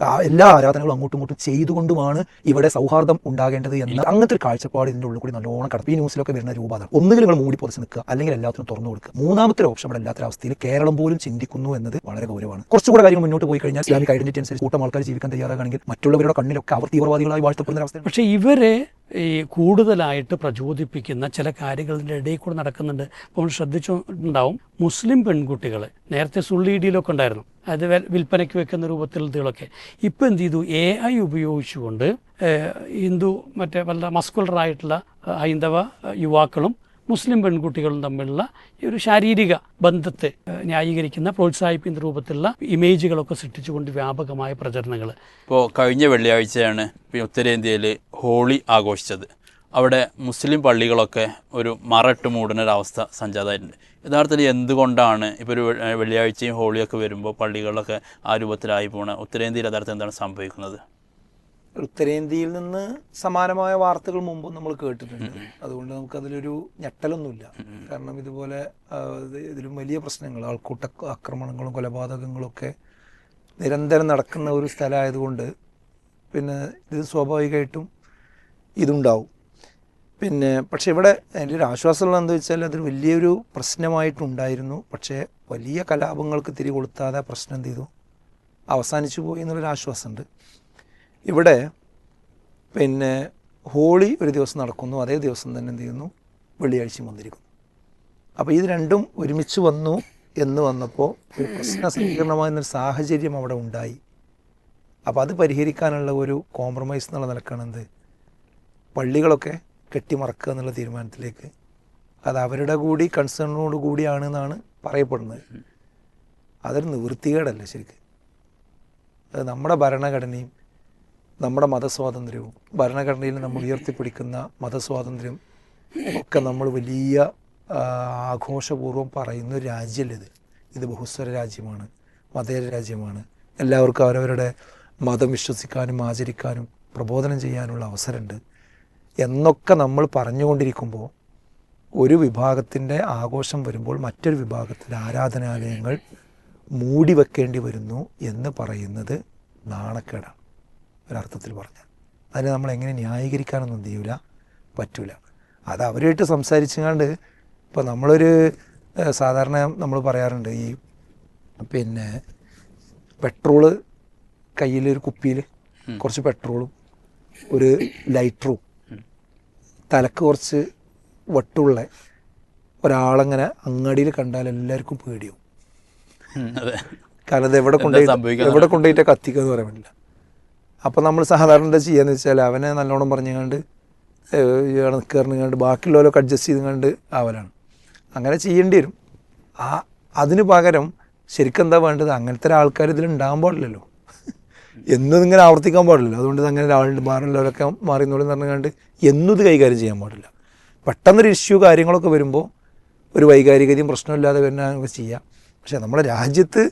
എല്ലാ ആരാധനകളും അങ്ങോട്ടും ഇങ്ങോട്ടും ചെയ്തുകൊണ്ടുമാണ് ഇവിടെ സൗഹാർദ്ദം ഉണ്ടാകേണ്ടത് എന്ന അങ്ങനത്തെ ഒരു കാഴ്ചപ്പാട് ഇതിന്റെ ഉള്ളിൽ കൂടി നല്ലോണം കടപ്പ് ഈ ന്യൂസിലൊക്കെ വരുന്ന രൂപ ഒന്നുകിൽ നിങ്ങൾ മൂടി പൊതിച്ച് നിൽക്കുക അല്ലെങ്കിൽ എല്ലാത്തിനും തുറന്നു കൊടുക്കുക. മൂന്നാമത്തെ ഓപ്ഷൻ ഇവിടെ ഇല്ലാത്ത അവസ്ഥയിൽ കേരളം പോലും ചിന്തിക്കുന്നു എന്നത് വളരെ ഗൗരവമാണ്. കുറച്ചുകൂടെ കാര്യങ്ങൾ മുന്നോട്ട് പോയി കഴിഞ്ഞാൽ ഇസ്ലാമിക് ഐഡന്റിറ്റി അനുസരിച്ച് കൂട്ടം ആൾക്കാർ ജീവിക്കാൻ തയ്യാറാണെങ്കിൽ മറ്റുള്ളവരുടെ കണ്ണിലൊക്കെ അവർ തീവ്രവാദികളായി വാഴ്ത്തപ്പെടുന്ന അവസ്ഥ പക്ഷേ ഇവരെ ഈ കൂടുതലായിട്ട് പ്രചോദിപ്പിക്കുന്ന ചില കാര്യങ്ങളുടെ ഇടയിൽ കൂടെ നടക്കുന്നുണ്ട്. അപ്പോൾ നമ്മൾ ശ്രദ്ധിച്ചിട്ടുണ്ടാവും. മുസ്ലിം പെൺകുട്ടികൾ നേരത്തെ സുള്ളിയിടിയിലൊക്കെ ഉണ്ടായിരുന്നു. അത് വിൽപ്പനയ്ക്ക് വെക്കുന്ന രൂപത്തിലുള്ളതൊക്കെ ഇപ്പോൾ എന്ത് ചെയ്തു? എ ഐ ഉപയോഗിച്ചുകൊണ്ട് ഹിന്ദു മറ്റേ വല്ല മസ്കുലറായിട്ടുള്ള ഹൈന്ദവ യുവാക്കളും മുസ്ലിം പെൺകുട്ടികളും തമ്മിലുള്ള ഒരു ശാരീരിക ബന്ധത്തെ ന്യായീകരിക്കുന്ന പ്രോത്സാഹിപ്പിക്കുന്ന രൂപത്തിലുള്ള ഇമേജുകളൊക്കെ സൃഷ്ടിച്ചുകൊണ്ട് വ്യാപകമായ പ്രചരണങ്ങൾ ഇപ്പോൾ കഴിഞ്ഞ വെള്ളിയാഴ്ചയാണ് ഉത്തരേന്ത്യയിൽ ഹോളി ആഘോഷിച്ചത്. അവിടെ മുസ്ലിം പള്ളികളൊക്കെ ഒരു മറട്ട് മൂടുന്ന ഒരു അവസ്ഥ സംജാതമായിട്ടുണ്ട്. യഥാർത്ഥത്തിൽ എന്തുകൊണ്ടാണ് ഇപ്പോൾ ഒരു വെള്ളിയാഴ്ചയും ഹോളിയൊക്കെ വരുമ്പോൾ പള്ളികളിലൊക്കെ ആ രൂപത്തിലായി പോണ ഉത്തരേന്ത്യയിൽ യഥാർത്ഥം എന്താണ് സംഭവിക്കുന്നത്? ഉത്തരേന്ത്യയിൽ നിന്ന് സമാനമായ വാർത്തകൾ മുമ്പ് നമ്മൾ കേട്ടിട്ടുണ്ട്. അതുകൊണ്ട് നമുക്കതിലൊരു ഞെട്ടലൊന്നുമില്ല. കാരണം ഇതുപോലെ ഇതിലും വലിയ പ്രശ്നങ്ങൾ ആൾക്കൂട്ട ആക്രമണങ്ങളും കൊലപാതകങ്ങളും ഒക്കെ നിരന്തരം നടക്കുന്ന ഒരു സ്ഥലമായതുകൊണ്ട് പിന്നെ ഇത് സ്വാഭാവികമായിട്ടും ഇതുണ്ടാവും. പിന്നെ പക്ഷേ ഇവിടെ എന്റെ ഒരു ആശ്വാസമുള്ള എന്താ വെച്ചാൽ അതൊരു വലിയൊരു പ്രശ്നമായിട്ടുണ്ടായിരുന്നു. പക്ഷേ വലിയ കലാപങ്ങൾക്ക് തിരി കൊളുത്താതെ പ്രശ്നം എന്ത് ചെയ്തു? അവസാനിച്ചു പോയി എന്നുള്ളൊരു ആശ്വാസമുണ്ട്. ഇവിടെ പിന്നെ ഹോളി ഒരു ദിവസം നടക്കുന്നു. അതേ ദിവസം തന്നെ എന്ത് ചെയ്യുന്നു? വെള്ളിയാഴ്ചയും വന്നിരിക്കുന്നു. അപ്പോൾ ഇത് രണ്ടും ഒരുമിച്ച് വന്നു എന്ന് വന്നപ്പോൾ ഒരു പ്രശ്ന സങ്കീർണമാകുന്നൊരു സാഹചര്യം അവിടെ ഉണ്ടായി. അപ്പോൾ അത് പരിഹരിക്കാനുള്ള ഒരു കോംപ്രമൈസ് എന്നുള്ള നിലക്കാണ് എന്ത്? പള്ളികളൊക്കെ കെട്ടിമറക്കുക എന്നുള്ള തീരുമാനത്തിലേക്ക് അത് അവരുടെ കൂടി കൺസേണിനോട് കൂടിയാണ് എന്നാണ് പറയപ്പെടുന്നത്. അതൊരു നിവൃത്തികേടല്ല ശരിക്കും. അത് നമ്മുടെ ഭരണഘടനയും നമ്മുടെ മതസ്വാതന്ത്ര്യവും ഭരണഘടനയിൽ നമ്മൾ ഉയർത്തിപ്പിടിക്കുന്ന മതസ്വാതന്ത്ര്യം ഒക്കെ നമ്മൾ വലിയ ആഘോഷപൂർവം പറയുന്ന ഒരു രാജ്യമല്ല ഇത്. ഇത് ബഹുസ്വര രാജ്യമാണ് മതേര രാജ്യമാണ്. എല്ലാവർക്കും അവരവരുടെ മതം വിശ്വസിക്കാനും ആചരിക്കാനും പ്രബോധനം ചെയ്യാനുള്ള അവസരമുണ്ട്. എന്നൊക്കെ നമ്മൾ പറഞ്ഞുകൊണ്ടിരിക്കുമ്പോൾ ഒരു വിഭാഗത്തിന്റെ ആഘോഷം വരുമ്പോൾ മറ്റൊരു വിഭാഗത്തിന്റെ ആരാധനാലയങ്ങൾ മൂടി വെക്കേണ്ടി വരുന്നു എന്ന് പറയുന്നത് നാണക്കേടാണ് ഒരർത്ഥത്തിൽ പറഞ്ഞാൽ അതിനെ നമ്മൾ എങ്ങനെ ന്യായീകരിക്കാനൊന്നും എന്ത് ചെയ്യൂല? പറ്റൂല. അത് അവരുമായിട്ട് സംസാരിച്ചുകൊണ്ട് ഇപ്പോൾ നമ്മളൊരു സാധാരണ നമ്മൾ പറയാറുണ്ട് ഈ പിന്നെ പെട്രോൾ കയ്യിലൊരു കുപ്പിയിൽ കുറച്ച് പെട്രോളും ഒരു ലൈറ്ററും തലക്ക് കുറച്ച് വട്ടുള്ള ഒരാളങ്ങനെ അങ്ങാടിയിൽ കണ്ടാൽ എല്ലാവർക്കും പേടിയും കാരണം അത് എവിടെ കൊണ്ടുപോയി എവിടെ കൊണ്ടുപോയിട്ട് കത്തിക്കുക എന്ന് പറയാൻ പറ്റില്ല. അപ്പം നമ്മൾ സാധാരണ എന്താ ചെയ്യാന്ന് വെച്ചാൽ അവനെ നല്ലോണം പറഞ്ഞുകൊണ്ട് കണ്ട് ബാക്കിയുള്ളവരൊക്കെ അഡ്ജസ്റ്റ് ചെയ്തുകൊണ്ട് ആവലാണ്. അങ്ങനെ ചെയ്യേണ്ടി വരും. ആ അതിന് പകരം ശരിക്കും എന്താ വേണ്ടത്? അങ്ങനത്തെ ആൾക്കാർ ഇതിൽ ഉണ്ടാകാൻ പാടില്ലല്ലോ. എന്നും ഇങ്ങനെ ആവർത്തിക്കാൻ പാടില്ല. അതുകൊണ്ട് അങ്ങനെ ഒരാളുണ്ട് മാറുള്ളവരൊക്കെ മാറിയെന്നോളൂ പറഞ്ഞു പറഞ്ഞുകൊണ്ട് എന്നും ഇത് കൈകാര്യം ചെയ്യാൻ പാടില്ല. പെട്ടെന്നൊരു ഇഷ്യൂ കാര്യങ്ങളൊക്കെ വരുമ്പോൾ ഒരു വൈകാരികതയും പ്രശ്നമില്ലാതെ വരുന്ന ചെയ്യാം. പക്ഷേ നമ്മുടെ രാജ്യത്ത്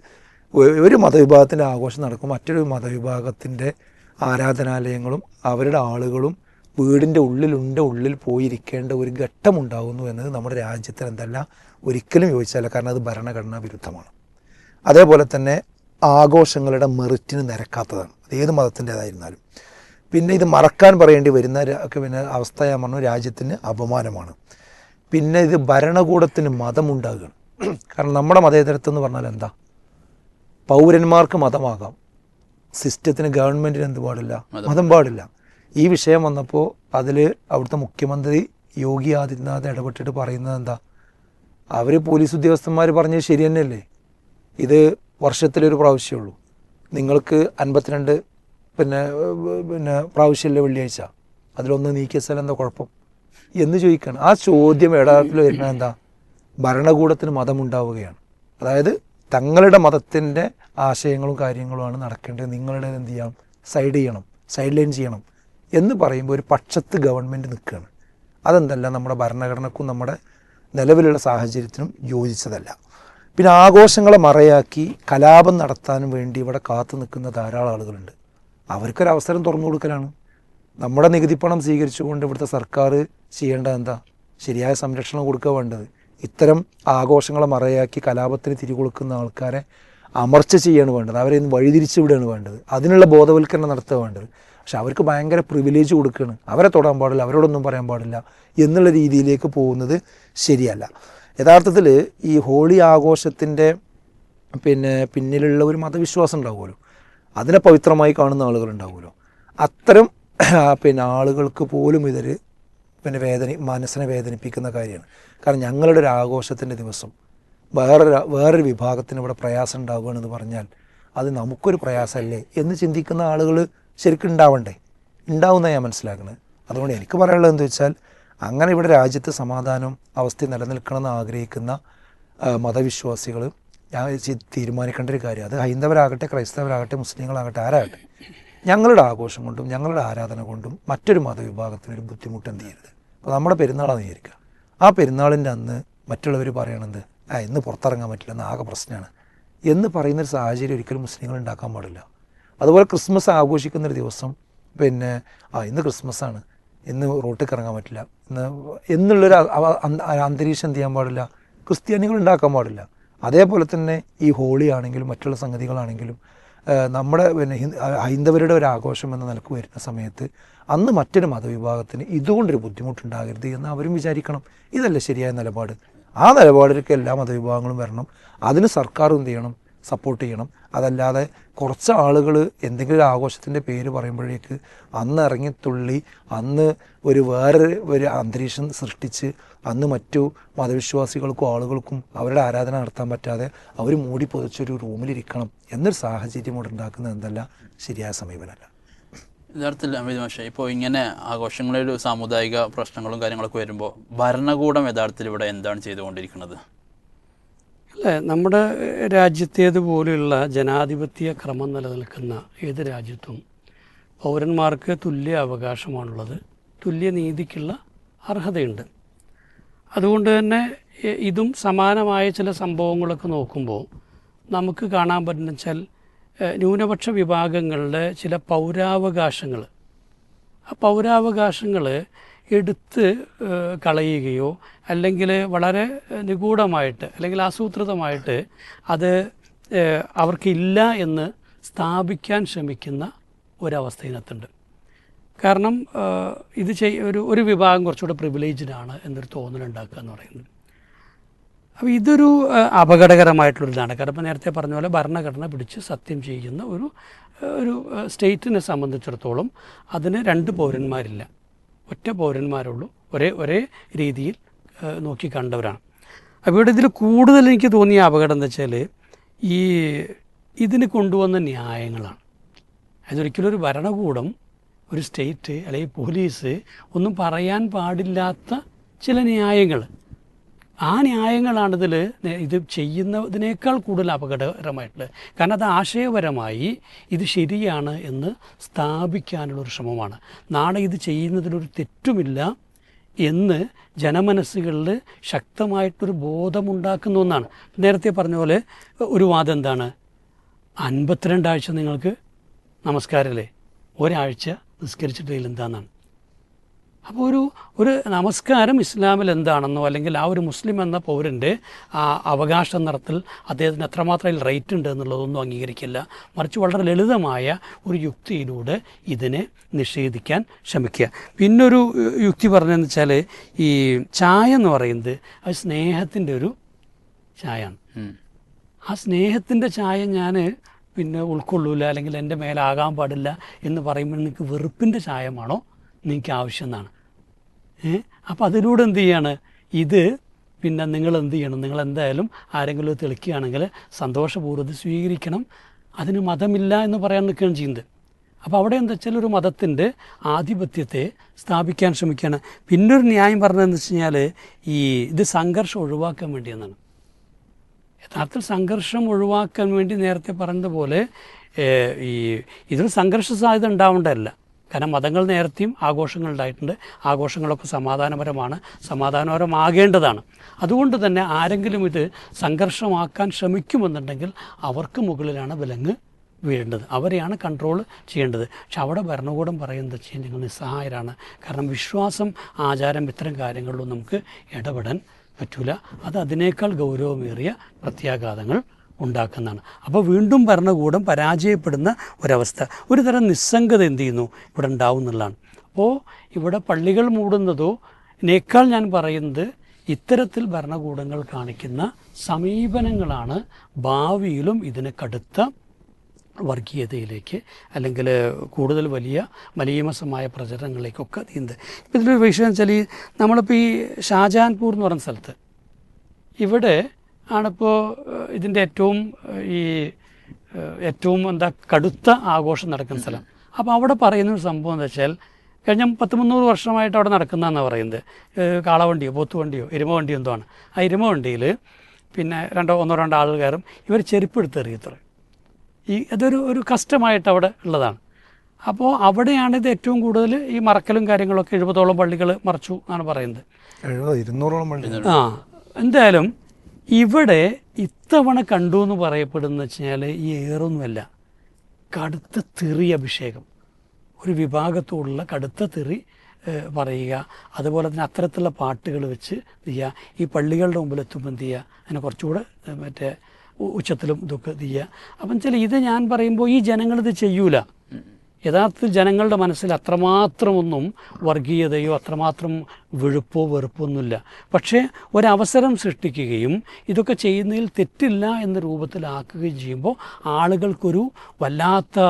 ഒരു മതവിഭാഗത്തിന്റെ ആഘോഷം നടക്കും. മറ്റൊരു മതവിഭാഗത്തിന്റെ ആരാധനാലയങ്ങളും അവരുടെ ആളുകളും വീടിന്റെ ഉള്ളിലുണ്ട് ഉള്ളിൽ പോയിരിക്കേണ്ട ഒരു ഘട്ടമുണ്ടാകുന്നു എന്നത് നമ്മുടെ രാജ്യത്തിന് എന്തല്ല ഒരിക്കലും യോജിച്ചല്ല കാരണം അത് ഭരണഘടനാ വിരുദ്ധമാണ്. അതേപോലെ തന്നെ ആഘോഷങ്ങളുടെ മെറിറ്റിന് നിരക്കാത്തതാണ്. അത് ഏത് മതത്തിന്റേതായിരുന്നാലും. പിന്നെ ഇത് മറക്കാൻ പറയേണ്ടി വരുന്ന പിന്നെ അവസ്ഥ ഞാൻ പറഞ്ഞു രാജ്യത്തിന് അപമാനമാണ്. പിന്നെ ഇത് ഭരണകൂടത്തിന് മതമുണ്ടാകുകയാണ് കാരണം നമ്മുടെ മതേതരത്വം എന്ന് പറഞ്ഞാൽ എന്താ? പൗരന്മാർക്ക് മതമാകാം. സിസ്റ്റത്തിന് ഗവൺമെന്റിന് എന്ത് പാടില്ല? മതം. പാടില്ല. ഈ വിഷയം വന്നപ്പോൾ അതിൽ അവിടുത്തെ മുഖ്യമന്ത്രി യോഗി ആദിത്യനാഥ് ഇടപെട്ടിട്ട് പറയുന്നത് എന്താ? അവർ പോലീസ് ഉദ്യോഗസ്ഥന്മാർ പറഞ്ഞത് ശരി തന്നെയല്ലേ? ഇത് വർഷത്തിലൊരു പ്രാവശ്യമേ ഉള്ളൂ. നിങ്ങൾക്ക് അൻപത്തിരണ്ട് പിന്നെ പിന്നെ പ്രാവശ്യമില്ല വെള്ളിയാഴ്ച. അതിലൊന്ന് നീക്കിയ സ്ഥലം എന്താ കുഴപ്പം? എന്ന് ചോദിക്കുകയാണ് ആ ചോദ്യം ഏടാത്തിൽ വരുന്നത് എന്താ? ഭരണകൂടത്തിന് മതമുണ്ടാവുകയാണ്. അതായത് തങ്ങളുടെ മതത്തിന്റെ ആശയങ്ങളും കാര്യങ്ങളുമാണ് നടക്കേണ്ടത്. നിങ്ങളുടെ എന്ത് ചെയ്യണം സൈഡ് ചെയ്യണം. സൈഡ് ലൈൻ ചെയ്യണം എന്ന് പറയുമ്പോൾ ഒരു പക്ഷത്ത് ഗവൺമെന്റ് നിൽക്കുകയാണ്. അതെന്തല്ല നമ്മുടെ ഭരണഘടനക്കും നമ്മുടെ നിലവിലുള്ള സാഹചര്യത്തിനും യോജിച്ചതല്ല. പിന്നെ ആഘോഷങ്ങളെ മറയാക്കി കലാപം നടത്താൻ വേണ്ടി ഇവിടെ കാത്തു നിൽക്കുന്ന ധാരാളം ആളുകളുണ്ട്. അവർക്കൊരു അവസരം തുറന്നു കൊടുക്കലാണ്. നമ്മുടെ നികുതി പണം സ്വീകരിച്ചുകൊണ്ട് ഇവിടുത്തെ സർക്കാർ ചെയ്യേണ്ടത് എന്താ? ശരിയായ സംരക്ഷണം കൊടുക്കുക വേണ്ടത്. ഇത്തരം ആഘോഷങ്ങളെ മറയാക്കി കലാപത്തിന് തിരികൊടുക്കുന്ന ആൾക്കാരെ അമർച്ച ചെയ്യാണ് വേണ്ടത്. അവരെ ഇന്ന് വഴിതിരിച്ചു വിടുകയാണ് വേണ്ടത്. അതിനുള്ള ബോധവൽക്കരണം നടത്തുക വേണ്ടത്. പക്ഷെ അവർക്ക് ഭയങ്കര പ്രിവിലേജ് കൊടുക്കുകയാണ്. അവരെ തൊടാൻ പാടില്ല അവരോടൊന്നും പറയാൻ പാടില്ല എന്നുള്ള രീതിയിലേക്ക് പോകുന്നത് ശരിയല്ല. യഥാർത്ഥത്തിൽ ഈ ഹോളി ആഘോഷത്തിന്റെ പിന്നെ പിന്നിലുള്ള ഒരു മതവിശ്വാസം ഉണ്ടാവുമല്ലോ. അതിനെ പവിത്രമായി കാണുന്ന ആളുകളുണ്ടാവുമല്ലോ അത്തരം പിന്നെ ആളുകൾക്ക് പോലും ഇതൊരു പിന്നെ വേദന മനസ്സിനെ വേദനിപ്പിക്കുന്ന കാര്യമാണ്. കാരണം ഞങ്ങളുടെ ഒരു ആഘോഷത്തിന്റെ ദിവസം വേറൊരു വേറൊരു വിഭാഗത്തിന് ഇവിടെ പ്രയാസം ഉണ്ടാവുകയാണെന്ന് പറഞ്ഞാൽ അത് നമുക്കൊരു പ്രയാസമല്ലേ എന്ന് ചിന്തിക്കുന്ന ആളുകൾ ശരിക്കും ഉണ്ടാവണ്ടേ? ഉണ്ടാവുന്ന ഞാൻ മനസ്സിലാക്കുന്നത്. അതുകൊണ്ട് എനിക്ക് പറയാനുള്ളത് എന്താ വെച്ചാൽ അങ്ങനെ ഇവിടെ രാജ്യത്ത് സമാധാനവും അവസ്ഥ നിലനിൽക്കണമെന്ന് ആഗ്രഹിക്കുന്ന മതവിശ്വാസികൾ ഞാൻ തീരുമാനിക്കേണ്ട ഒരു കാര്യം അത് ഹൈന്ദവരാകട്ടെ ക്രൈസ്തവരാകട്ടെ മുസ്ലിങ്ങളാകട്ടെ ആരാകട്ടെ ഞങ്ങളുടെ ആഘോഷം കൊണ്ടും ഞങ്ങളുടെ ആരാധന കൊണ്ടും മറ്റൊരു മതവിഭാഗത്തിനൊരു ബുദ്ധിമുട്ട് എന്ത് ചെയ്യരുത്. അപ്പോൾ നമ്മുടെ പെരുന്നാളാണ് വിചാരിക്കുക ആ പെരുന്നാളിന്റെ അന്ന് മറ്റുള്ളവർ പറയണത് ആ ഇന്ന് പുറത്തിറങ്ങാൻ പറ്റില്ല എന്ന് ആകെ പ്രശ്നമാണ് എന്ന് പറയുന്നൊരു സാഹചര്യം ഒരിക്കലും മുസ്ലിങ്ങൾ ഉണ്ടാക്കാൻ പാടില്ല. അതുപോലെ ക്രിസ്മസ് ആഘോഷിക്കുന്നൊരു ദിവസം പിന്നെ ആ ഇന്ന് ക്രിസ്മസ് ആണ് ഇന്ന് റോട്ടിൽ കറങ്ങാൻ പറ്റില്ല. ഇന്ന് എന്നുള്ളൊരു അന്തരീക്ഷം എന്ത് ചെയ്യാൻ പാടില്ല? ക്രിസ്ത്യാനികൾ ഉണ്ടാക്കാൻ പാടില്ല. അതേപോലെ തന്നെ ഈ ഹോളി ആണെങ്കിലും മറ്റുള്ള സംഗതികളാണെങ്കിലും നമ്മുടെ പിന്നെ ഹൈന്ദവരുടെ ഒരു ആഘോഷം എന്ന നിലയ്ക്ക് വരുന്ന സമയത്ത് അന്ന് മറ്റൊരു മതവിഭാഗത്തിന് ഇതുകൊണ്ടൊരു ബുദ്ധിമുട്ടുണ്ടാകരുത് എന്ന് അവരും വിചാരിക്കണം. ഇതല്ല ശരിയായ നിലപാട്. ആ നിലപാടിലേക്ക് എല്ലാ മതവിഭാഗങ്ങളും വരണം. അതിന് സർക്കാർ എന്ത് ചെയ്യണം? സപ്പോർട്ട് ചെയ്യണം. അതല്ലാതെ കുറച്ച് ആളുകൾ എന്തെങ്കിലും ആഘോഷത്തിന്റെ പേര് പറയുമ്പോഴേക്ക് അന്ന് ഇറങ്ങിത്തുള്ളി അന്ന് ഒരു വേറൊരു ഒരു അന്തരീക്ഷം സൃഷ്ടിച്ച് അന്ന് മറ്റു മതവിശ്വാസികൾക്കും ആളുകൾക്കും അവരുടെ ആരാധന നടത്താൻ പറ്റാതെ അവർ മൂടി പൊതിച്ചൊരു റൂമിലിരിക്കണം എന്നൊരു സാഹചര്യം ഇവിടെ ഉണ്ടാക്കുന്നത് എന്തല്ല ശരിയായ സമീപനമല്ല. യഥാർത്ഥത്തിൽ അമിത് മാഷെ ഇപ്പോൾ ഇങ്ങനെ ആഘോഷങ്ങളിൽ സാമുദായിക പ്രശ്നങ്ങളും കാര്യങ്ങളൊക്കെ വരുമ്പോൾ ഭരണകൂടം യഥാർത്ഥത്തിൽ ഇവിടെ എന്താണ് ചെയ്തുകൊണ്ടിരിക്കുന്നത്? അല്ലേ? നമ്മുടെ രാജ്യത്തേതുപോലെയുള്ള ജനാധിപത്യ ക്രമം നിലനിൽക്കുന്ന ഏത് രാജ്യത്തും പൗരന്മാർക്ക് തുല്യ അവകാശമാണുള്ളത്. തുല്യ നീതിക്കുള്ള അർഹതയുണ്ട്. അതുകൊണ്ട് തന്നെ ഇതും സമാനമായ ചില സംഭവങ്ങളൊക്കെ നോക്കുമ്പോൾ നമുക്ക് കാണാൻ പറ്റുന്ന വെച്ചാൽ ന്യൂനപക്ഷ വിഭാഗങ്ങളുടെ ചില പൗരാവകാശങ്ങൾ. ആ പൗരാവകാശങ്ങൾ എടുത്ത് കളയുകയോ അല്ലെങ്കിൽ വളരെ നിഗൂഢമായിട്ട് അല്ലെങ്കിൽ ആസൂത്രിതമായിട്ട് അത് അവർക്കില്ല എന്ന് സ്ഥാപിക്കാൻ ശ്രമിക്കുന്ന ഒരവസ്ഥ ഇതിനകത്തുണ്ട് കാരണം ഇത് ചെയ് ഒരു ഒരു വിഭാഗം കുറച്ചുകൂടെ പ്രിവിലേജ്ഡാണ് എന്നൊരു തോന്നലുണ്ടാക്കുക എന്ന് പറയുന്നത്. അപ്പോൾ ഇതൊരു അപകടകരമായിട്ടുള്ളൊരിതാണ്. കാരണം ഇപ്പോൾ നേരത്തെ പറഞ്ഞ പോലെ ഭരണഘടന പിടിച്ച് സത്യം ചെയ്യുന്ന ഒരു ഒരു സ്റ്റേറ്റിനെ സംബന്ധിച്ചിടത്തോളം അതിന് രണ്ട് പൗരന്മാരില്ല. ഒറ്റ പൗരന്മാരുള്ളൂ. ഒരേ ഒരേ രീതിയിൽ നോക്കി കണ്ടവരാണ്. അപ്പോൾ ഇതിൽ കൂടുതൽ എനിക്ക് തോന്നിയ അപകടം എന്താ വെച്ചാൽ ഈ ഇതിന് കൊണ്ടുവന്ന ന്യായങ്ങളാണ്. അതൊരിക്കലും ഒരു ഭരണകൂടം ഒരു സ്റ്റേറ്റ് അല്ലെങ്കിൽ പോലീസ് ഒന്നും പറയാൻ പാടില്ലാത്ത ചില ന്യായങ്ങൾ. ആ ന്യായങ്ങളാണിതിൽ ഇത് ചെയ്യുന്നതിനേക്കാൾ കൂടുതൽ അപകടകരമായിട്ടുള്ളത്. കാരണം അത് ആശയപരമായി ഇത് ശരിയാണ് എന്ന് സ്ഥാപിക്കാനുള്ളൊരു ശ്രമമാണ്. നാളെ ഇത് ചെയ്യുന്നതിലൊരു തെറ്റുമില്ല എന്ന് ജനമനസ്സുകളിൽ ശക്തമായിട്ടൊരു ബോധമുണ്ടാക്കുന്ന ഒന്നാണ്. നേരത്തെ പറഞ്ഞ പോലെ ഒരു വാദം എന്താണ്? അൻപത്തിരണ്ടാഴ്ച നിങ്ങൾക്ക് നമസ്കാരമല്ലേ? ഒരാഴ്ച നിസ്കരിച്ചിട്ടില്ല എന്താണെന്നാണ് അപ്പോൾ ഒരു ഒരു നമസ്കാരം ഇസ്ലാമിൽ എന്താണെന്നോ അല്ലെങ്കിൽ ആ ഒരു മുസ്ലിം എന്ന പൗരന്റെ ആ അവകാശ നിറത്തിൽ അദ്ദേഹത്തിന് എത്രമാത്രം റേറ്റ് ഉണ്ട് എന്നുള്ളതൊന്നും അംഗീകരിക്കില്ല. മറിച്ച് വളരെ ലളിതമായ ഒരു യുക്തിയിലൂടെ ഇതിനെ നിഷേധിക്കാൻ ശ്രമിക്കുക. പിന്നൊരു യുക്തി പറഞ്ഞതെന്ന് വെച്ചാൽ ഈ ചായ എന്ന് പറയുന്നത് അത് സ്നേഹത്തിന്റെ ഒരു ചായയാണ്. ആ സ്നേഹത്തിന്റെ ചായ ഞാൻ പിന്നെ ഉൾക്കൊള്ളൂല അല്ലെങ്കിൽ എന്റെ മേലാകാൻ പാടില്ല എന്ന് പറയുമ്പോൾ നിങ്ങൾക്ക് വെറുപ്പിന്റെ ചായമാണോ? നിങ്ങൾക്ക് ആവശ്യം എന്നാണ്. അപ്പോൾ അതിലൂടെ എന്ത് ചെയ്യാണ്? ഇത് പിന്നെ നിങ്ങൾ എന്ത് ചെയ്യണം? നിങ്ങൾ എന്തായാലും ആരെങ്കിലും തെളിക്കുകയാണെങ്കിൽ സന്തോഷപൂർവം സ്വീകരിക്കണം. അതിന് മതമില്ല എന്ന് പറയാൻ നിൽക്കുകയാണ് ചെയ്യുന്നത്. അപ്പോൾ അവിടെ എന്താ വെച്ചാൽ ഒരു മതത്തിന്റെ ആധിപത്യത്തെ സ്ഥാപിക്കാൻ ശ്രമിക്കുകയാണ്. പിന്നൊരു ന്യായം പറഞ്ഞതെന്ന് വെച്ച് കഴിഞ്ഞാൽ ഈ ഇത് സംഘർഷം ഒഴിവാക്കാൻ വേണ്ടിയെന്നാണ്. യഥാർത്ഥത്തിൽ സംഘർഷം ഒഴിവാക്കാൻ വേണ്ടി നേരത്തെ പറഞ്ഞതുപോലെ ഈ ഇതൊരു സംഘർഷ സാധ്യത ഉണ്ടാവേണ്ടതല്ല. കാരണം മതങ്ങൾ നേരത്തെയും ആഘോഷങ്ങൾ ഉണ്ടായിട്ടുണ്ട് ആഘോഷങ്ങളൊക്കെ സമാധാനപരമാണ് സമാധാനപരമാകേണ്ടതാണ്. അതുകൊണ്ട് തന്നെ ആരെങ്കിലും ഇത് സംഘർഷമാക്കാൻ ശ്രമിക്കുമെന്നുണ്ടെങ്കിൽ അവർക്ക് മുകളിലാണ് വിലങ്ങ് വീഴേണ്ടത്. അവരെയാണ് കൺട്രോൾ ചെയ്യേണ്ടത്. പക്ഷെ അവിടെ ഭരണകൂടം പറയുന്നത് വെച്ചാൽ നിങ്ങൾ നിസ്സഹായരാണ്. കാരണം വിശ്വാസം ആചാരം ഇത്തരം കാര്യങ്ങളിലും നമുക്ക് ഇടപെടാൻ പറ്റൂല. അത് അതിനേക്കാൾ ഗൗരവമേറിയ പ്രത്യാഘാതങ്ങൾ ഉണ്ടാക്കുന്നതാണ്. അപ്പോൾ വീണ്ടും ഭരണകൂടം പരാജയപ്പെടുന്ന ഒരവസ്ഥ. ഒരു തരം നിസ്സംഗത എന്ത് ചെയ്യുന്നു? ഇവിടെ ഉണ്ടാവും എന്നുള്ളതാണ്. അപ്പോൾ ഇവിടെ പള്ളികൾ മൂടുന്നതോ നേക്കാൾ ഞാൻ പറയുന്നത് ഇത്തരത്തിൽ ഭരണകൂടങ്ങൾ കാണിക്കുന്ന സമീപനങ്ങളാണ് ഭാവിയിലും ഇതിന് കടുത്ത വർഗീയതയിലേക്ക് അല്ലെങ്കിൽ കൂടുതൽ വലിയ മലീമസമായ പ്രചരണങ്ങളിലേക്കൊക്കെ നീന്ത്. ഇതിലൊരു വിഷയം വെച്ചാൽ ഈ നമ്മളിപ്പോൾ ഈ ഷാജാൻപൂർ എന്ന് പറയുന്ന സ്ഥലത്ത് ഇവിടെ ആണിപ്പോൾ ഇതിന്റെ ഏറ്റവും ഈ ഏറ്റവും എന്താ കടുത്ത ആഘോഷം നടക്കുന്ന സ്ഥലം. അപ്പോൾ അവിടെ പറയുന്ന ഒരു സംഭവം എന്താ വെച്ചാൽ കഴിഞ്ഞ പത്ത് മുന്നൂറ് വർഷമായിട്ട് അവിടെ നടക്കുന്നതെന്നാണ് പറയുന്നത്. കാളവണ്ടിയോ പോത്തുവണ്ടിയോ എരുമ വണ്ടിയോ എന്തോ ആണ്. ആ എരുമ വണ്ടിയിൽ പിന്നെ രണ്ടോ ഒന്നോ രണ്ടോ ആളുകൾ കയറും. ഇവർ ചെരുപ്പ് എടുത്തെറിയത്ര ഈ അതൊരു ഒരു കഷ്ടമായിട്ട് അവിടെ ഉള്ളതാണ്. അപ്പോൾ അവിടെയാണ് ഇത് ഏറ്റവും കൂടുതൽ ഈ മറക്കലും കാര്യങ്ങളൊക്കെ എഴുപതോളം പള്ളികൾ മറച്ചു എന്നാണ് പറയുന്നത്. എഴുപത് ഇരുന്നൂറോളം പള്ളി ആ എന്തായാലും ഇവിടെ ഇത്തവണ കണ്ടു എന്ന് പറയപ്പെടുന്ന വെച്ച് കഴിഞ്ഞാൽ ഈ ഏറൊന്നുമല്ല. കടുത്ത തെറി അഭിഷേകം. ഒരു വിഭാഗത്തോടുള്ള കടുത്ത തെറി പറയുക. അതുപോലെ തന്നെ അത്തരത്തിലുള്ള പാട്ടുകൾ വെച്ച് എന്ത് ചെയ്യുക. ഈ പള്ളികളുടെ മുമ്പിൽ എത്തുമ്പോൾ എന്ത് ചെയ്യുക? അതിനെ കുറച്ചുകൂടെ മറ്റേ ഉച്ചത്തിലും ഇതൊക്കെ ഇത് ചെയ്യുക. അപ്പം ചില ഇത് ഞാൻ പറയുമ്പോൾ ഈ ജനങ്ങളിത് ചെയ്യൂല. യഥാർത്ഥത്തിൽ ജനങ്ങളുടെ മനസ്സിൽ അത്രമാത്രമൊന്നും വർഗീയതയോ അത്രമാത്രം വെളുപ്പോ വെറുപ്പോ ഒന്നുമില്ല പക്ഷേ ഒരവസരം സൃഷ്ടിക്കുകയും ഇതൊക്കെ ചെയ്യുന്നതിൽ തെറ്റില്ല എന്ന രൂപത്തിലാക്കുകയും ചെയ്യുമ്പോൾ ആളുകൾക്കൊരു വല്ലാത്ത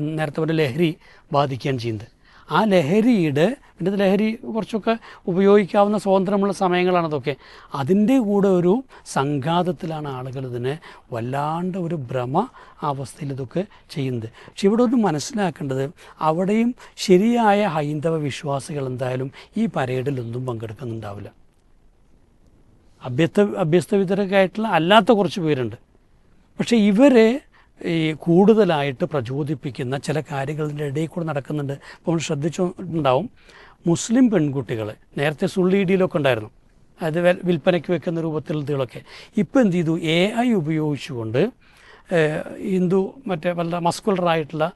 നേരത്തെ ഒരു ലഹരി ബാധിക്കുകയാണ് ചെയ്യുന്നത്. ആ ലഹരിയുടെ പിന്നെ ലഹരി കുറച്ചൊക്കെ ഉപയോഗിക്കാവുന്ന സ്വാതന്ത്ര്യമുള്ള സമയങ്ങളാണ് അതൊക്കെ. അതിന്റെ കൂടെ ഒരു സംഘാതത്തിലാണ് ആളുകൾ ഇതിനെ വല്ലാണ്ട് ഒരു ഭ്രമ അവസ്ഥയിൽ ഇതൊക്കെ ചെയ്യുന്നത്. പക്ഷെ ഇവിടെ ഒന്ന് മനസ്സിലാക്കേണ്ടത് അവിടെയും ശരിയായ ഹൈന്ദവ വിശ്വാസികൾ എന്തായാലും ഈ പരേഡിലൊന്നും പങ്കെടുക്കുന്നുണ്ടാവില്ല. അഭ്യസ്ത അഭ്യസ്തവിതരക്കായിട്ടുള്ള അല്ലാത്ത കുറച്ച് പേരുണ്ട്. പക്ഷേ ഇവരെ ഈ കൂടുതലായിട്ട് പ്രചോദിപ്പിക്കുന്ന ചില കാര്യങ്ങളുടെ ഇടയിൽ കൂടെ നടക്കുന്നുണ്ട്. നമ്മൾ ശ്രദ്ധിച്ചിട്ടുണ്ടാവും മുസ്ലിം പെൺകുട്ടികൾ നേരത്തെ സുള്ളിയിടിയിലൊക്കെ ഉണ്ടായിരുന്നു. അത് വിൽപ്പനയ്ക്ക് വെക്കുന്ന രൂപത്തിൽ ഇതുകളൊക്കെ. ഇപ്പോൾ എന്ത് ചെയ്തു? എ ഐ ഉപയോഗിച്ചുകൊണ്ട് ഹിന്ദു മറ്റേ വല്ല മസ്കുലറായിട്ടുള്ള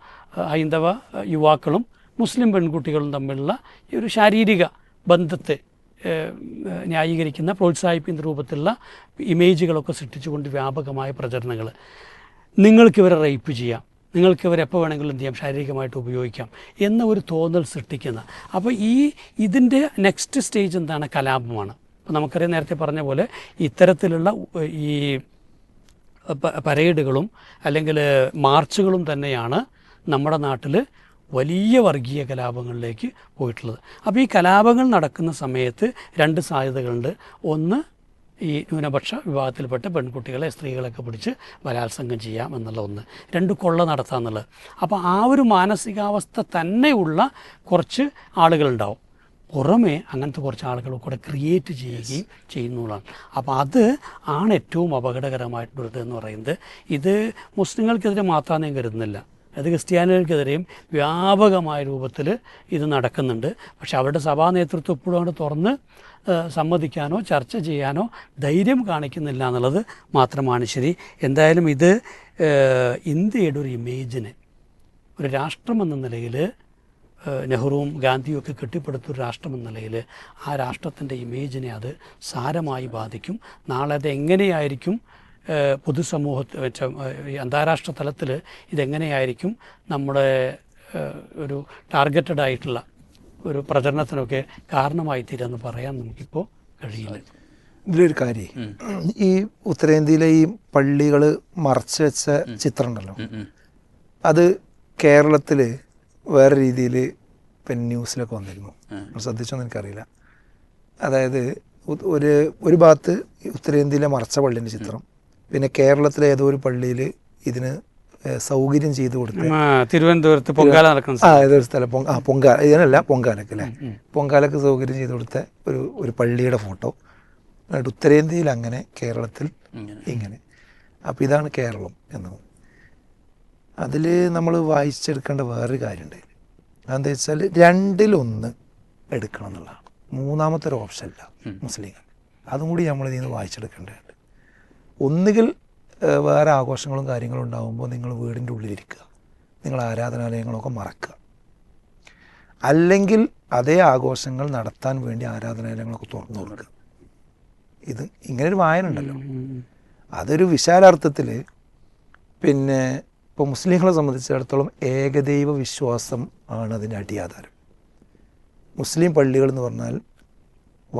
ഹൈന്ദവ യുവാക്കളും മുസ്ലിം പെൺകുട്ടികളും തമ്മിലുള്ള ഈ ഒരു ശാരീരിക ബന്ധത്തെ ന്യായീകരിക്കുന്ന പ്രോത്സാഹിപ്പിക്കുന്ന രൂപത്തിലുള്ള ഇമേജുകളൊക്കെ സൃഷ്ടിച്ചുകൊണ്ട് വ്യാപകമായ പ്രചരണങ്ങൾ. നിങ്ങൾക്ക് ഇവരെ റേപ്പ് ചെയ്യാം. നിങ്ങൾക്ക് ഇവരെ എപ്പോൾ വേണമെങ്കിലും എന്ത് ചെയ്യാം? ശാരീരികമായിട്ട് ഉപയോഗിക്കാം എന്ന ഒരു തോന്നൽ സൃഷ്ടിക്കുന്ന. അപ്പോൾ ഈ ഇതിന്റെ നെക്സ്റ്റ് സ്റ്റേജ് എന്താണ്? കലാപമാണ്. അപ്പോൾ നമുക്കറിയാം നേരത്തെ പറഞ്ഞ പോലെ ഇത്തരത്തിലുള്ള ഈ പരേഡുകളും അല്ലെങ്കിൽ മാർച്ചുകളും തന്നെയാണ് നമ്മുടെ നാട്ടിൽ വലിയ വർഗീയ കലാപങ്ങളിലേക്ക് പോയിട്ടുള്ളത്. അപ്പോൾ ഈ കലാപങ്ങൾ നടക്കുന്ന സമയത്ത് രണ്ട് സാധ്യതകളുണ്ട്. ഒന്ന് ഈ ന്യൂനപക്ഷ വിഭാഗത്തിൽപ്പെട്ട പെൺകുട്ടികളെ സ്ത്രീകളൊക്കെ പിടിച്ച് ബലാത്സംഗം ചെയ്യാം എന്നുള്ള ഒന്ന്. രണ്ട് കൊള്ള നടത്താം എന്നുള്ളത്. അപ്പോൾ ആ ഒരു മാനസികാവസ്ഥ തന്നെയുള്ള കുറച്ച് ആളുകളുണ്ടാവും. പുറമേ അങ്ങനത്തെ കുറച്ച് ആളുകൾ കൂടെ ക്രിയേറ്റ് ചെയ്യുകയും ചെയ്യുന്നതാണ് അപ്പോൾ അത് ആണ് ഏറ്റവും അപകടകരമായിട്ടുള്ളത് എന്ന് പറയുന്നത്. ഇത് മുസ്ലിങ്ങൾക്കെതിരെ മാത്രമേ കരുതുന്നില്ല. അത് ക്രിസ്ത്യാനികൾക്കെതിരെയും വ്യാപകമായ രൂപത്തിൽ ഇത് നടക്കുന്നുണ്ട്. പക്ഷേ അവരുടെ സഭാ നേതൃത്വം ഇപ്പോഴും അവിടെ തുറന്ന് സമ്മതിക്കാനോ ചർച്ച ചെയ്യാനോ ധൈര്യം കാണിക്കുന്നില്ല എന്നുള്ളത് മാത്രമാണ് ശരി. എന്തായാലും ഇത് ഇന്ത്യയുടെ ഒരു ഇമേജിന് ഒരു രാഷ്ട്രമെന്ന നിലയിൽ നെഹ്റുവും ഗാന്ധിയും ഒക്കെ കെട്ടിപ്പടുത്ത ഒരു രാഷ്ട്രം എന്ന നിലയിൽ ആ രാഷ്ട്രത്തിന്റെ ഇമേജിനെ അത് സാരമായി ബാധിക്കും. നാളെ അത് എങ്ങനെയായിരിക്കും പൊതുസമൂഹത്തിൽ വെച്ച ഈ അന്താരാഷ്ട്ര തലത്തിൽ ഇതെങ്ങനെയായിരിക്കും നമ്മുടെ ഒരു ടാർഗറ്റഡ് ആയിട്ടുള്ള ഒരു പ്രചരണത്തിനൊക്കെ കാരണമായി തീരുമെന്ന് പറയാൻ നമുക്കിപ്പോൾ കഴിയില്ല. ഇതിലൊരു കാര്യം. ഈ ഉത്തരേന്ത്യയിലെ ഈ പള്ളികൾ മറച്ചു വെച്ച ചിത്രം ഉണ്ടല്ലോ അത് കേരളത്തിൽ വേറെ രീതിയിൽ പിന്നെ ന്യൂസിലൊക്കെ വന്നിരുന്നു. ശ്രദ്ധിച്ചോന്ന് എനിക്കറിയില്ല. അതായത് ഒരു ഒരു ഭാഗത്ത് ഉത്തരേന്ത്യയിലെ മറച്ച പള്ളിന്റെ ചിത്രം പിന്നെ കേരളത്തിലെ ഏതോ ഒരു പള്ളിയിൽ ഇതിന് സൗകര്യം ചെയ്തു കൊടുത്തു തിരുവനന്തപുരത്ത് പൊങ്കാല നടക്കുന്ന ആ ഏതൊരു സ്ഥലം? പൊങ്ക ആ പൊങ്കാല ഇതിനല്ല പൊങ്കാലക്ക് അല്ലേ? പൊങ്കാലക്ക് സൗകര്യം ചെയ്തു കൊടുത്ത ഒരു ഒരു പള്ളിയുടെ ഫോട്ടോ. എന്നിട്ട് ഉത്തരേന്ത്യയിൽ അങ്ങനെ കേരളത്തിൽ ഇങ്ങനെ. അപ്പം അപ്പോൾ ഇതാണ് കേരളം എന്നത് അതിൽ നമ്മൾ വായിച്ചെടുക്കേണ്ട വേറൊരു കാര്യമുണ്ട്. അതെന്താ വെച്ചാൽ രണ്ടിലൊന്ന് എടുക്കണം എന്നുള്ളതാണ്. മൂന്നാമത്തെ ഒരു ഓപ്ഷൻ ഇല്ല മുസ്ലിങ്ങൾ. അതും കൂടി നമ്മൾ ഇതിൽ നിന്ന് വായിച്ചെടുക്കേണ്ടതുണ്ട് ഒന്നുകിൽ വേറെ ആഘോഷങ്ങളും കാര്യങ്ങളും ഉണ്ടാകുമ്പോൾ നിങ്ങൾ വീടിന്റെ ഉള്ളിലിരിക്കുക. നിങ്ങൾ ആരാധനാലയങ്ങളൊക്കെ മറക്കുക. അല്ലെങ്കിൽ അതേ ആഘോഷങ്ങൾ നടത്താൻ വേണ്ടി ആരാധനാലയങ്ങളൊക്കെ തുറന്നു കൊടുക്കുക. ഇത് ഇങ്ങനെ ഒരു വായന ഉണ്ടല്ലോ അതൊരു വിശാലാർത്ഥത്തിൽ പിന്നെ ഇപ്പോൾ മുസ്ലിങ്ങളെ സംബന്ധിച്ചിടത്തോളം ഏകദൈവ വിശ്വാസം ആണ് അതിന്റെ അടിയാധാരം. മുസ്ലിം പള്ളികൾ എന്ന് പറഞ്ഞാൽ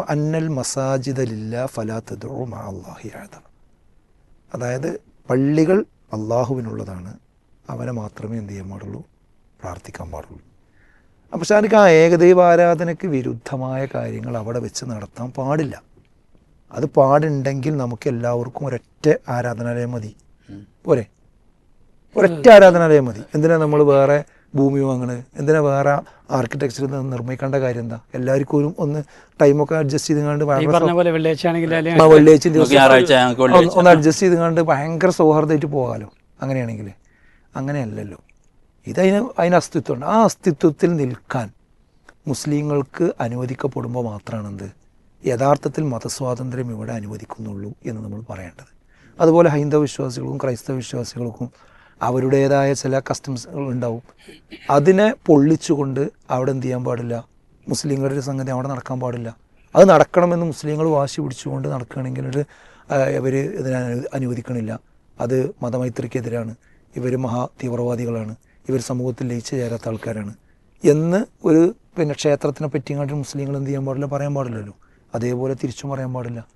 അന്നൽ മസാജിദലില്ല ഫലാത്തതോ മാ അള്ളാഹി അതായത് പള്ളികൾ അള്ളാഹുവിനുള്ളതാണ് അവനെ മാത്രമേ എന്ത് ചെയ്യാൻ പാടുള്ളൂ? പ്രാർത്ഥിക്കാൻ പാടുള്ളൂ. അപ്പോൾ ശാരിക്ക് ആ ഏകദൈവ ആരാധനയ്ക്ക് വിരുദ്ധമായ കാര്യങ്ങൾ അവിടെ വെച്ച് നടത്താൻ പാടില്ല. അത് പാടുണ്ടെങ്കിൽ നമുക്ക് എല്ലാവർക്കും ഒരൊറ്റ ആരാധനാലയം മതി. പോരെ? ഒരൊറ്റ ആരാധനാലയം മതി. എന്തിനാ നമ്മൾ വേറെ ഭൂമി വാങ്ങണത് എന്തിനാ വേറെ ആർക്കിടെക്ചർ നിർമ്മിക്കേണ്ട കാര്യം എന്താ? എല്ലാവർക്കും ഒരു ഒന്ന് ടൈമൊക്കെ അഡ്ജസ്റ്റ് ചെയ്തുകൊണ്ട് വെള്ളിയാഴ്ച വെള്ളിയാഴ്ച ഒന്ന് അഡ്ജസ്റ്റ് ചെയ്ത് കണ്ട് ഭയങ്കര സൗഹാർദ്ദമായിട്ട് പോകാമല്ലോ അങ്ങനെയാണെങ്കിൽ. അങ്ങനെയല്ലല്ലോ. ഇതതിന് അതിന് അസ്തിത്വമുണ്ട്. ആ അസ്തിത്വത്തിൽ നിൽക്കാൻ മുസ്ലിങ്ങൾക്ക് അനുവദിക്കപ്പെടുമ്പോൾ മാത്രമാണ് എന്ത് യഥാർത്ഥത്തിൽ മതസ്വാതന്ത്ര്യം ഇവിടെ അനുവദിക്കുന്നുള്ളൂ എന്ന് നമ്മൾ പറയേണ്ടത്. അതുപോലെ ഹൈന്ദവ വിശ്വാസികൾക്കും ക്രൈസ്തവ വിശ്വാസികൾക്കും അവരുടേതായ ചില കസ്റ്റംസുകൾ ഉണ്ടാവും. അതിനെ പൊള്ളിച്ചുകൊണ്ട് അവിടെ എന്ത് ചെയ്യാൻ പാടില്ല? മുസ്ലിങ്ങളുടെ ഒരു സംഗതി അവിടെ നടക്കാൻ പാടില്ല. അത് നടക്കണമെന്ന് മുസ്ലിങ്ങൾ വാശി പിടിച്ചുകൊണ്ട് നടക്കുകയാണെങ്കിൽ ഇവർ ഇതിനെ അനുവദിക്കണില്ല. അത് മതമൈത്രിക്കെതിരാണ്. ഇവർ മഹാ തീവ്രവാദികളാണ്. ഇവർ സമൂഹത്തിൽ ലയിച്ചു ചേരാത്ത ആൾക്കാരാണ്. എന്ന് ഒരു പിന്നെ ക്ഷേത്രത്തിനെ പറ്റിയങ്ങാട്ട് മുസ്ലിങ്ങൾ എന്ത് ചെയ്യാൻ പാടില്ല? പറയാൻ പാടില്ലല്ലോ. അതേപോലെ തിരിച്ചും പറയാൻ പാടില്ല.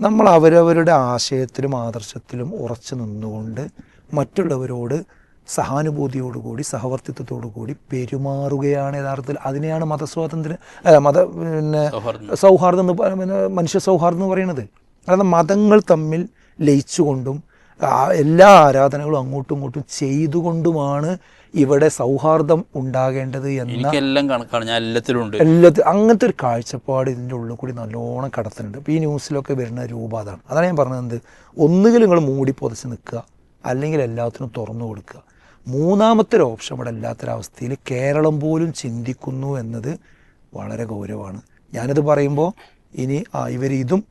നമ്മൾ അവരവരുടെ ആശയത്തിലും ആദർശത്തിലും ഉറച്ചു നിന്നുകൊണ്ട് മറ്റുള്ളവരോട് സഹാനുഭൂതിയോടുകൂടി സഹവർത്തിത്വത്തോടു കൂടി പെരുമാറുകയാണ് യഥാർത്ഥത്തിൽ. അതിനെയാണ് മതസ്വാതന്ത്ര്യം അല്ല മത പിന്നെ സൗഹാർദ്ദം. എന്ന് പറയുന്നത് മനുഷ്യ സൗഹാർദ്ദം എന്ന് പറയുന്നത്. അതായത് മതങ്ങൾ തമ്മിൽ ലയിച്ചുകൊണ്ടും എല്ലാ ആരാധനകളും അങ്ങോട്ടും ഇങ്ങോട്ടും ചെയ്തുകൊണ്ടുമാണ് ഇവിടെ സൗഹാർദ്ദം ഉണ്ടാകേണ്ടത് എന്ന എനിക്കെല്ലാം കണക്കാണ്. ഞാൻ എല്ലാത്തിലും ഉണ്ട്. അങ്ങനത്തെ ഒരു കാഴ്ചപ്പാട് ഇതിന്റെ ഉള്ളിൽ കൂടി നല്ലോണം കടത്തുന്നുണ്ട്. ഇപ്പോൾ ഈ ന്യൂസിലൊക്കെ വരുന്ന രൂപ അതാണ്. അതാണ് ഞാൻ പറഞ്ഞത് എന്ത്? ഒന്നുകിൽ നിങ്ങൾ മൂടി പൊതച്ച് നിൽക്കുക. അല്ലെങ്കിൽ എല്ലാത്തിനും തുറന്നു കൊടുക്കുക. മൂന്നാമത്തെ ഒരു ഓപ്ഷൻ ഇവിടെ ഇല്ലാത്തൊരവസ്ഥയിൽ കേരളം പോലും ചിന്തിക്കുന്നു എന്നത് വളരെ ഗൗരവമാണ്. ഞാനിത് പറയുമ്പോൾ ഇനി ആ ഇവർ ഇതും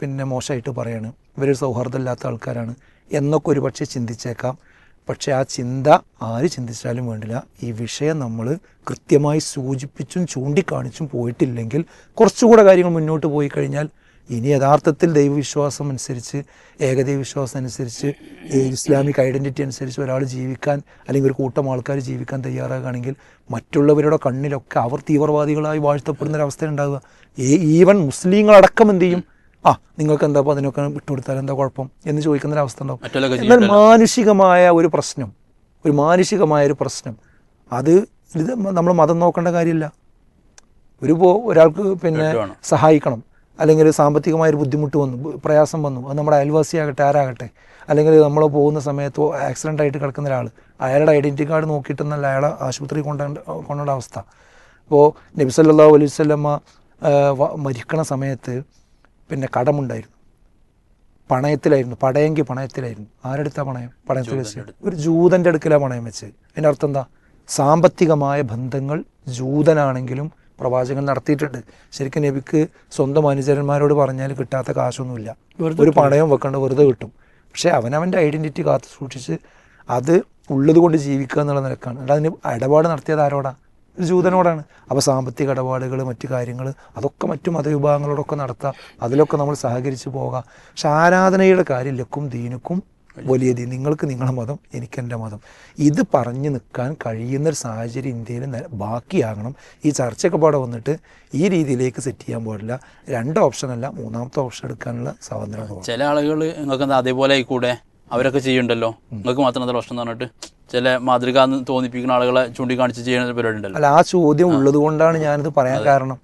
പിന്നെ മോശമായിട്ട് പറയാണ്. ഇവർ സൗഹാർദ്ദമില്ലാത്ത ആൾക്കാരാണ് എന്നൊക്കെ ഒരു പക്ഷേ ചിന്തിച്ചേക്കാം. പക്ഷേ ആ ചിന്ത ആര് ചിന്തിച്ചാലും വേണ്ടില്ല. ഈ വിഷയം നമ്മൾ കൃത്യമായി സൂചിപ്പിച്ചും ചൂണ്ടിക്കാണിച്ചും പോയിട്ടില്ലെങ്കിൽ കുറച്ചുകൂടെ കാര്യങ്ങൾ മുന്നോട്ട് പോയി കഴിഞ്ഞാൽ ഇനി യഥാർത്ഥത്തിൽ ദൈവവിശ്വാസം അനുസരിച്ച് ഏകദൈവ വിശ്വാസം അനുസരിച്ച് ഇസ്ലാമിക് ഐഡന്റിറ്റി അനുസരിച്ച് ഒരാൾ ജീവിക്കാൻ അല്ലെങ്കിൽ ഒരു കൂട്ടം ആൾക്കാർ ജീവിക്കാൻ തയ്യാറാകുകയാണെങ്കിൽ മറ്റുള്ളവരുടെ കണ്ണിലൊക്കെ അവർ തീവ്രവാദികളായി വാഴ്ത്തപ്പെടുന്ന ഒരവസ്ഥ ഉണ്ടാവുക. ഈവൻ മുസ്ലിങ്ങളടക്കം എന്ത് ചെയ്യും? ആ നിങ്ങൾക്ക് എന്താ അപ്പോൾ അതിനൊക്കെ വിട്ടുകൊടുത്താൽ എന്താ കുഴപ്പം എന്ന് ചോദിക്കുന്ന ഒരു അവസ്ഥ ഉണ്ടാവും. എന്നാൽ മാനുഷികമായ ഒരു പ്രശ്നം ഒരു മാനുഷികമായ ഒരു പ്രശ്നം. അത് ഇത് നമ്മൾ മതം നോക്കേണ്ട കാര്യമില്ല. ഒരു പോ ഒരാൾക്ക് പിന്നെ സഹായിക്കണം. അല്ലെങ്കിൽ സാമ്പത്തികമായൊരു ബുദ്ധിമുട്ട് വന്നു പ്രയാസം വന്നു. അത് നമ്മുടെ അയൽവാസിയാകട്ടെ ആരാകട്ടെ അല്ലെങ്കിൽ നമ്മൾ പോകുന്ന സമയത്ത് ആക്സിഡന്റ് ആയിട്ട് കിടക്കുന്ന ഒരാൾ അയാളുടെ ഐഡന്റി കാർഡ് നോക്കിയിട്ടെന്നല്ല അയാളെ ആശുപത്രി കൊണ്ട കൊണ്ടുള്ള അവസ്ഥ. അപ്പോൾ നബി സല്ലല്ലാഹു അലൈഹി വസല്ലമ മരിക്കണ സമയത്ത് പിന്നെ കടമുണ്ടായിരുന്നു. പണയത്തിലായിരുന്നു പടയെങ്കിൽ പണയത്തിലായിരുന്നു. ആരെടുത്താ പണയം? പണയത്തിൽ വെച്ച്. ഒരു ജൂതന്റെ അടുക്കലാണ് പണയം വെച്ച് അതിന്റെ അർത്ഥം എന്താ? സാമ്പത്തികമായ ബന്ധങ്ങൾ ജൂതനാണെങ്കിലും പ്രവാചകൻ നടത്തിയിട്ടുണ്ട്. ശരിക്കും നബിക്ക് സ്വന്തം അനുചരന്മാരോട് പറഞ്ഞാൽ കിട്ടാത്ത കാശൊന്നുമില്ല. ഒരു പണയം വെക്കേണ്ട വെറുതെ കിട്ടും. പക്ഷേ അവനവന്റെ ഐഡന്റിറ്റി കാത്തു സൂക്ഷിച്ച് അത് ഉള്ളത് കൊണ്ട് ജീവിക്കുക എന്നുള്ള നിലക്കാണ്. അല്ല അതിന് ഇടപാട് നടത്തിയത് ആരോടാണ് ഒരു ജൂതനോടാണ്. അപ്പോൾ സാമ്പത്തിക ഇടപാടുകൾ മറ്റു കാര്യങ്ങൾ അതൊക്കെ മറ്റു മതവിഭാഗങ്ങളോടൊക്കെ നടത്താം. അതിലൊക്കെ നമ്മൾ സഹകരിച്ച് പോകാം. പക്ഷെ ആരാധനയുടെ കാര്യം ലക്കും ദീനുക്കും വലിയ രീതി നിങ്ങൾക്ക് നിങ്ങളുടെ മതം എനിക്കെന്റെ മതം. ഇത് പറഞ്ഞു നിൽക്കാൻ കഴിയുന്ന ഒരു സാഹചര്യം ഇന്ത്യയിൽ ബാക്കിയാകണം. ഈ ചർച്ചയൊക്കെ പാടെ വന്നിട്ട് ഈ രീതിയിലേക്ക് സെറ്റ് ചെയ്യാൻ പാടില്ല. രണ്ട് ഓപ്ഷനല്ല മൂന്നാമത്തെ ഓപ്ഷൻ എടുക്കാനുള്ള സ്വാതന്ത്ര്യം ചില ആളുകൾ നിങ്ങൾക്ക് എന്താ അതേപോലെ ആയിക്കൂടെ? അവരൊക്കെ ചെയ്യുന്നുണ്ടല്ലോ. നിങ്ങൾക്ക് മാത്രം എന്താ പ്രശ്നം പറഞ്ഞിട്ട് ചില മാതൃക എന്ന് തോന്നിപ്പിക്കുന്ന ആളുകളെ ചൂണ്ടിക്കാണിച്ച് ചെയ്യുന്ന പരിപാടി ഉണ്ടല്ലോ. അല്ല ആ ചോദ്യം ഉള്ളത് കൊണ്ടാണ് ഞാനിത് പറയാൻ കാരണം.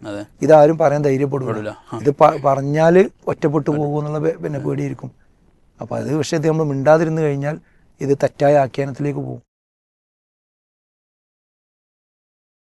ഇതാരും പറയാൻ ധൈര്യപ്പെടില്ല ഇത് പറഞ്ഞാൽ ഒറ്റപ്പെട്ടു പോകുമെന്നുള്ള പിന്നെ പേടിയിരിക്കും അപ്പോൾ അത് ഇത് നമ്മൾ മിണ്ടാതിരുന്ന് കഴിഞ്ഞാൽ ഇത് തെറ്റായ ആഖ്യാനത്തിലേക്ക് പോകും.